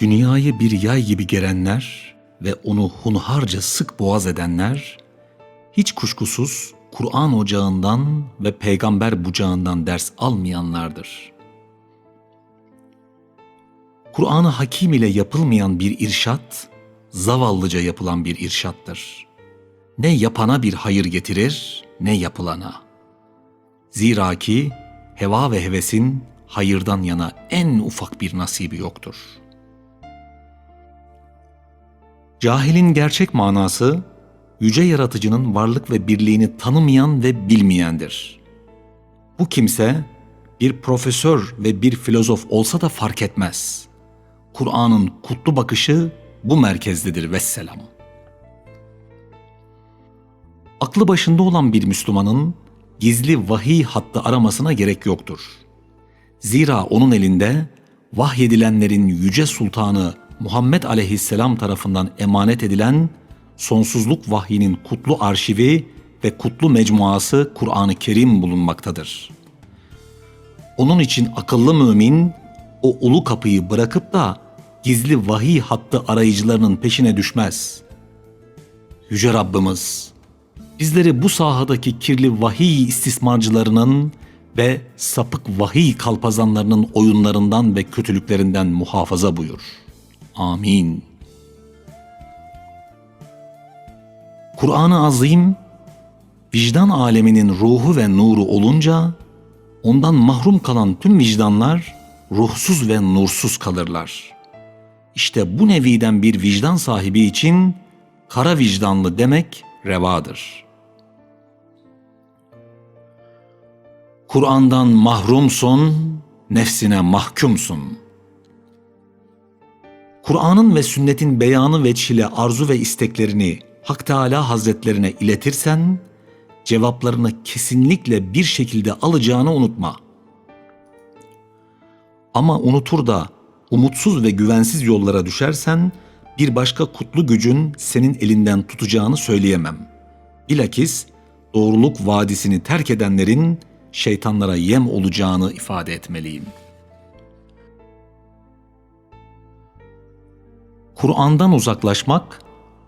Dünyayı bir yay gibi gerenler ve onu hunharca sık boğaz edenler, hiç kuşkusuz Kur'an ocağından ve peygamber bucağından ders almayanlardır. Kur'an-ı Hakim ile yapılmayan bir irşat, zavallıca yapılan bir irşattır. Ne yapana bir hayır getirir, ne yapılana. Zira ki heva ve hevesin hayırdan yana en ufak bir nasibi yoktur. Cahilin gerçek manası, yüce yaratıcının varlık ve birliğini tanımayan ve bilmeyendir. Bu kimse bir profesör ve bir filozof olsa da fark etmez. Kur'an'ın kutlu bakışı bu merkezdedir vesselam. Aklı başında olan bir Müslümanın gizli vahiy hattı aramasına gerek yoktur. Zira onun elinde vahyedilenlerin yüce sultanı Muhammed aleyhisselam tarafından emanet edilen sonsuzluk vahyinin kutlu arşivi ve kutlu mecmuası Kur'an-ı Kerim bulunmaktadır. Onun için akıllı mümin o ulu kapıyı bırakıp da gizli vahiy hattı arayıcılarının peşine düşmez. Yüce Rabbimiz bizleri bu sahadaki kirli vahiy istismarcılarının ve sapık vahiy kalpazanlarının oyunlarından ve kötülüklerinden muhafaza buyur. Amin. Kur'an-ı Azim, vicdan aleminin ruhu ve nuru olunca, ondan mahrum kalan tüm vicdanlar ruhsuz ve nursuz kalırlar. İşte bu neviden bir vicdan sahibi için kara vicdanlı demek revadır. Kur'an'dan mahrumsun, nefsine mahkumsun. Kur'an'ın ve sünnetin beyanı veçhile arzu ve isteklerini Hak Teala Hazretlerine iletirsen, cevaplarını kesinlikle bir şekilde alacağını unutma. Ama unutur da umutsuz ve güvensiz yollara düşersen, bir başka kutlu gücün senin elinden tutacağını söyleyemem. Bilakis doğruluk vadisini terk edenlerin şeytanlara yem olacağını ifade etmeliyim. Kur'an'dan uzaklaşmak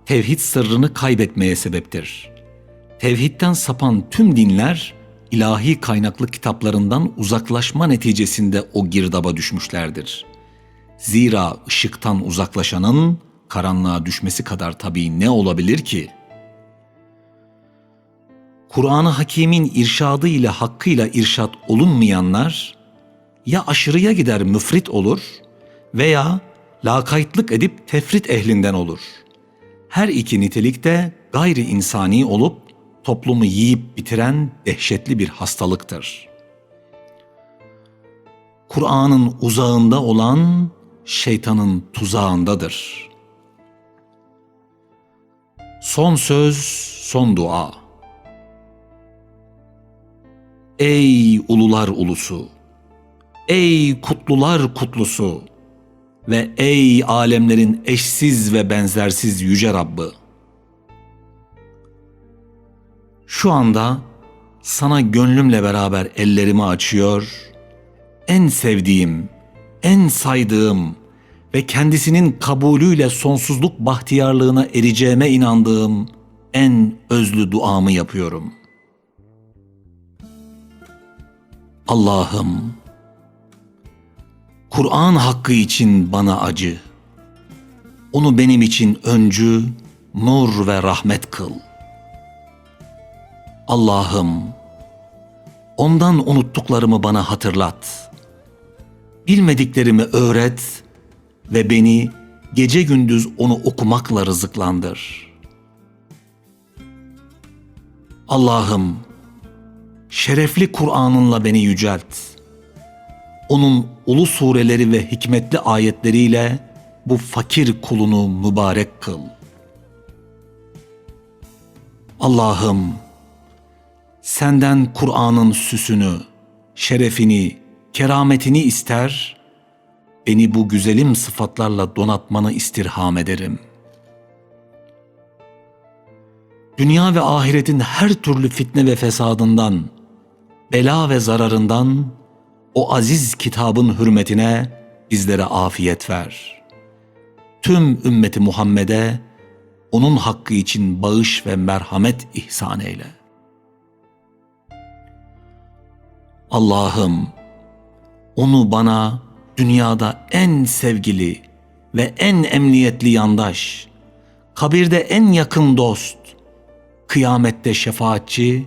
tevhid sırrını kaybetmeye sebeptir. Tevhidden sapan tüm dinler ilahi kaynaklı kitaplarından uzaklaşma neticesinde o girdaba düşmüşlerdir. Zira ışıktan uzaklaşanın karanlığa düşmesi kadar tabii ne olabilir ki? Kur'an-ı Hakîm'in irşadı ile hakkıyla irşat olunmayanlar ya aşırıya gider müfrit olur veya lakaytlık edip tefrit ehlinden olur.'' her iki nitelik de gayri insani olup toplumu yiyip bitiren dehşetli bir hastalıktır. Kur'an'ın uzağında olan şeytanın tuzağındadır. Son söz, son dua. Ey ulular ulusu! Ey kutlular kutlusu! Ve ey alemlerin eşsiz ve benzersiz yüce Rabbı. Şu anda sana gönlümle beraber ellerimi açıyor, en sevdiğim, en saydığım ve kendisinin kabulüyle sonsuzluk bahtiyarlığına ereceğime inandığım en özlü duamı yapıyorum. Allah'ım, Kur'an hakkı için bana acı. Onu benim için öncü, nur ve rahmet kıl. Allah'ım, ondan unuttuklarımı bana hatırlat. Bilmediklerimi öğret ve beni gece gündüz onu okumakla rızıklandır. Allah'ım, şerefli Kur'an'ınla beni yücelt.'' Onun ulu sureleri ve hikmetli ayetleriyle bu fakir kulunu mübarek kıl. Allah'ım senden Kur'an'ın süsünü, şerefini, kerametini ister, beni bu güzelim sıfatlarla donatmanı istirham ederim. Dünya ve ahiretin her türlü fitne ve fesadından, bela ve zararından o aziz kitabın hürmetine bizlere afiyet ver. tüm ümmeti Muhammed'e onun hakkı için bağış ve merhamet ihsan eyle. Allah'ım onu bana dünyada en sevgili ve en emniyetli yandaş, kabirde en yakın dost, kıyamette şefaatçi,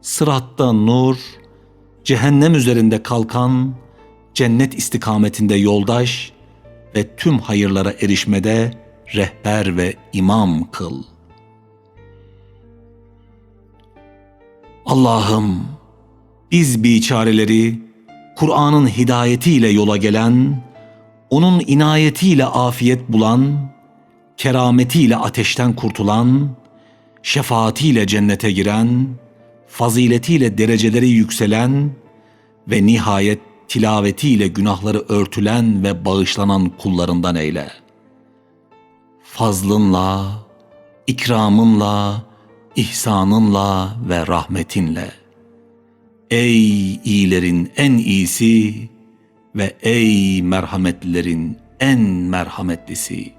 sıratta nur, cehennem üzerinde kalkan, cennet istikametinde yoldaş ve tüm hayırlara erişmede rehber ve imam kıl. Allah'ım biz biçareleri Kur'an'ın hidayetiyle yola gelen, onun inayetiyle afiyet bulan, kerametiyle ateşten kurtulan, şefaatiyle cennete giren, faziletiyle dereceleri yükselen ve nihayet tilavetiyle günahları örtülen ve bağışlanan kullarından eyle. Fazlınla, ikramınla, ihsanınla ve rahmetinle. Ey iyilerin en iyisi ve ey merhametlilerin en merhametlisi.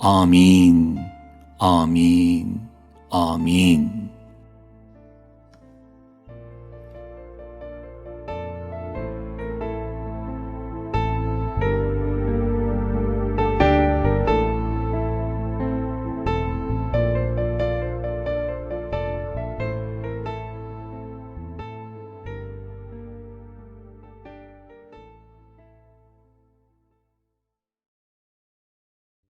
Amin, amin, amin.